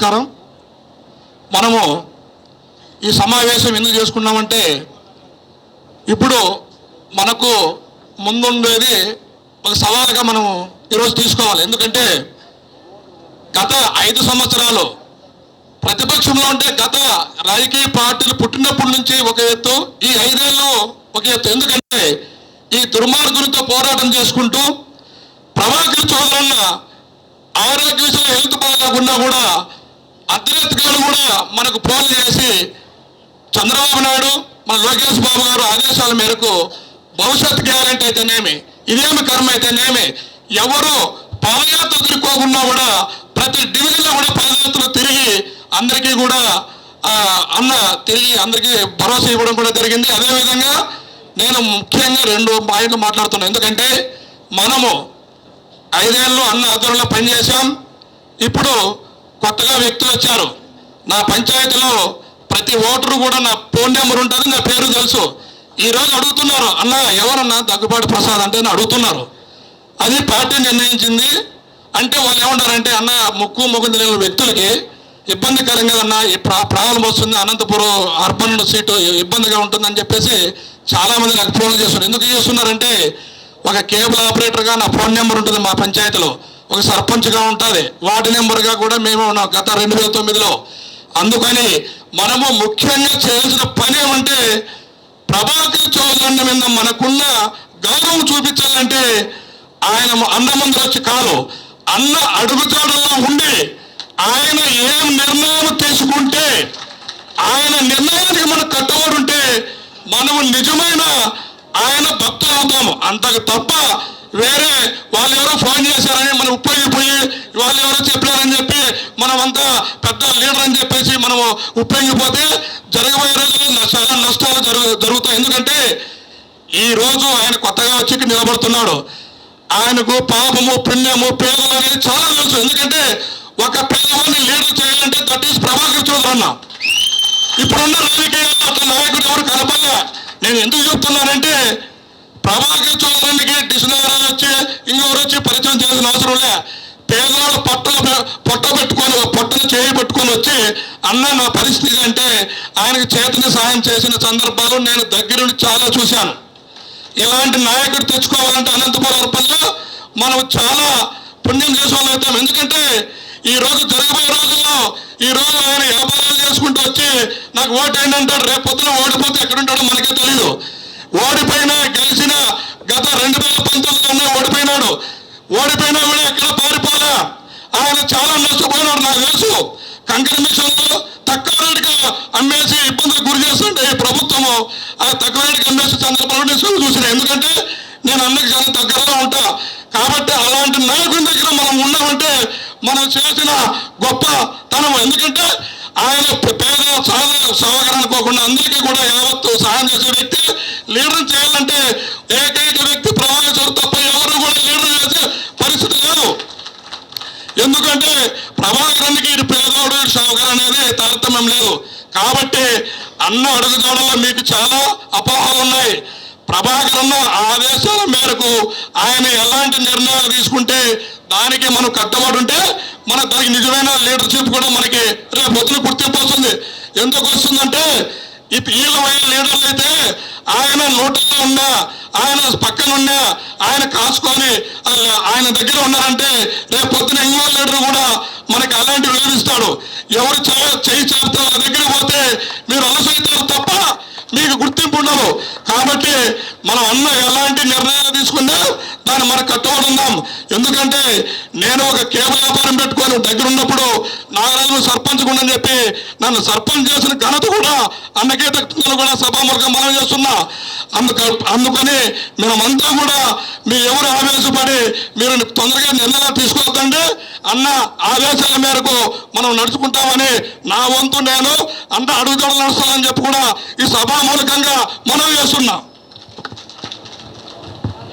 నమస్కారం. మనము ఈ సమావేశం ఎందుకు చేసుకున్నామంటే ఇప్పుడు మనకు ముందుండేది ఒక సవాలుగా మనం ఈరోజు తీసుకోవాలి. ఎందుకంటే గత ఐదు సంవత్సరాలు ప్రతిపక్షంలో ఉంటే గత రాజకీయ పార్టీలు పుట్టినప్పటి నుంచి ఒక ఎత్తు ఈ ఐదేళ్ళు ఒక ఎత్తు. ఎందుకంటే ఈ దుర్మార్గులతో పోరాటం చేసుకుంటూ ప్రభాకర్ ఉన్న ఆరోగ్య విషయంలో హెల్త్ బాగాలేకుండా కూడా అథ్లెట్గాలు కూడా మనకు ఫోన్ చేసి చంద్రబాబు నాయుడు మన లోకేష్ బాబు గారు ఆదేశాల మేరకు భవిష్యత్ గ్యారంటీ అయితేనేమి ఇదేమి కర్మ అయితేనేమి ఎవరు పాదయాత్ర తిరుక్కోకుండా కూడా ప్రతి డివిజన్లో కూడా పాదయాత్రలు తిరిగి అందరికీ కూడా అన్న తిరిగి అందరికీ భరోసా ఇవ్వడం కూడా జరిగింది. అదేవిధంగా నేను ముఖ్యంగా రెండు పాయింట్లు మాట్లాడుతున్నాను ఎందుకంటే మనము ఐదేళ్ళు అన్న ఆధ్వర్యంలో పనిచేశాం. ఇప్పుడు కొత్తగా వ్యక్తులు వచ్చారు. నా పంచాయతీలో ప్రతి ఓటరు కూడా నా ఫోన్ నెంబర్ ఉంటుంది నా పేరు తెలుసు. ఈ రోజు అడుగుతున్నారు అన్న ఎవరన్నా దగ్గుబాటి ప్రసాద్ అంటే అడుగుతున్నారు. అది పార్టీ నిర్ణయించింది. అంటే వాళ్ళు ఏమంటారంటే అన్న ముక్కు ముక్కు తెలియని వ్యక్తులకి ఇబ్బందికరంగా అన్న ఈ ప్రాబ్లం వస్తుంది అనంతపురం అర్బన్ సీటు ఇబ్బందిగా ఉంటుందని చెప్పేసి చాలామంది నాకు ఫోన్ చేస్తున్నారు. ఎందుకు చేస్తున్నారంటే ఒక కేబుల్ ఆపరేటర్గా నా ఫోన్ నెంబర్ ఉంటుంది మా పంచాయతీలో. ఒక సర్పంచ్గా ఉంటుంది వార్డు నెంబర్గా కూడా మేము ఉన్నాం గత రెండు వేల తొమ్మిదిలో. అందుకని మనము ముఖ్యంగా చేయాల్సిన పని ఏమంటే ప్రభాకర్ చౌదరి మీద మనకున్న గౌరవం చూపించాలంటే ఆయన అన్న ముందు వచ్చి కాదు అన్న అడుగుజాడల్లో ఉండి ఆయన ఏం నిర్ణయం తీసుకుంటే ఆయన నిర్ణయానికి మనం కట్టుబడి ఉంటే మనము నిజమైన ఆయన భక్తులు అవుతాము. అంతకు తప్ప వేరే వాళ్ళు ఎవరో ఫోన్ చేశారని మనం ఉప్పొంగిపోయి వాళ్ళు ఎవరో చెప్పారని చెప్పి మనం అంతా పెద్ద లీడర్ అని చెప్పేసి మనము ఉప్పొంగిపోతే జరగబోయే రోజుల్లో చాలా నష్టాలు జరుగు జరుగుతాయి. ఎందుకంటే ఈ రోజు ఆయన కొత్తగా వచ్చి నిలబడుతున్నాడు. ఆయనకు పాపము పుణ్యము పేదలు అనేది చాలా తెలుసు. ఎందుకంటే ఒక పేదవాడిని లీడర్ చేయాలంటే దట్ ఈస్ ప్రభాకర్ చౌదరి అన్న. ఇప్పుడున్న రాజకీయాల్లో అట్లా నాయకుడు ఎవరు కనపడలే. నేను ఎందుకు చెప్తున్నానంటే ప్రభాకర్ చౌదరికి డిక్షనరీ వచ్చి ఇంకెవరు వచ్చి పరిచయం చేయాల్సిన అవసరం లే. పేదవాళ్ళు పొట్టలు పొట్ట పెట్టుకొని పొట్టను చేయి పెట్టుకొని వచ్చి అన్న నా పరిస్థితి అంటే ఆయనకు చేతిని సాయం చేసిన సందర్భాలు నేను దగ్గరుండి చాలా చూశాను. ఇలాంటి నాయకుడు తెచ్చుకోవాలంటే అనంతపురం అర్పణలో మనం చాలా పుణ్యం చేసుకోగలుగుతాం ఎందుకంటే ఈ రోజు జరగబోయే రోజుల్లో ఈ రోజు ఆయన వ్యాపారాలు చేసుకుంటూ వచ్చి నాకు ఓటు ఏంటి రేపు పొద్దున ఓడిపోతే ఎక్కడ ఉంటాడో మనకే తెలియదు ఓడిపోయినా గెలిచిన గత రెండు వేల పంతొమ్మిదిలోనే ఓడిపోయినాడు. ఓడిపోయినా కూడా ఎక్కడ పారిపోలే? ఆయన చాలా నష్టపోయినాడు నాకు తెలుసు కంకర మిషన్లో తక్కువ రేటుగా అమ్మేసి ఇబ్బందులకు గురి చేస్తుంటే ఈ ప్రభుత్వము ఆ తక్కువ రేటుకి అమ్మేసి చంద్రబాబు నేను చూసిన ఎందుకంటే నేను అన్నకి చాలా దగ్గరలో ఉంటా. కాబట్టి అలాంటి నాయకుడి దగ్గర మనం ఉన్నామంటే మనం చేసిన గొప్ప తనం ఎందుకంటే ఆయన పేద సాధ సహకరనుకోకుండా అందరికీ కూడా యావత్తు సహాయం చేసేది లీడర్ చేయాలంటే ఏకైక వ్యక్తి ప్రభావితం తప్ప ఎవరు కూడా లీడర్ చేసే పరిస్థితి లేదు. ఎందుకంటే ప్రభాకరానికి ఇటు పేదోడు షావుగారు అనేది తారతమ్యం లేదు. కాబట్టి అన్న అడుగుజాడల్లో మీకు చాలా అపోహలు ఉన్నాయి. ప్రభాకర్ ఆదేశాల మేరకు ఆయన ఎలాంటి నిర్ణయాలు తీసుకుంటే దానికి మనం కట్టుబడి ఉంటే మన దానికి నిజమైన లీడర్షిప్ కూడా మనకి రేపు పొద్దున గుర్తింపు వస్తుంది. ఎందుకు వస్తుందంటే ఈ పీల లీడర్లు అయితే ఆయన నోటిలో ఉన్నా ఆయన పక్కన ఉన్నా ఆయన కాసుకొని ఆయన దగ్గర ఉన్నారంటే రేపు పొద్దున ఇంకో లీడర్ కూడా మనకి అలాంటి విలువిస్తాడు ఎవరు చేయి చేస్తారో ఆ దగ్గర పోతే మీరు అలసైతారు తప్ప మీకు గుర్తింపు ఉండదు. కాబట్టి మనం అన్న ఎలాంటి నిర్ణయాలు తీసుకున్నా దాన్ని మనం కట్టుబడి ఎందుకంటే నేను ఒక కేబుల్ వ్యాపారం పెట్టుకొని దగ్గర ఉన్నప్పుడు నాగరాజు సర్పంచ్ ఉండని చెప్పి నన్ను సర్పంచ్ చేసిన ఘనత కూడా అన్నకే దక్కుతుందని కూడా సభాముఖంగా మనం చేస్తున్నా. అందుక అందుకని మేమంతా కూడా మీ ఎవరు ఆవేశపడి మీరు తొందరగా నిర్ణయాలు తీసుకోవద్దండి అన్న ఆదేశాల మేరకు మనం నడుచుకుంటామని నా వంతు నేను అంత అడుగుదల నడుస్తానని చెప్పి కూడా ఈ సభామూలకంగా మనం చేస్తున్నాం.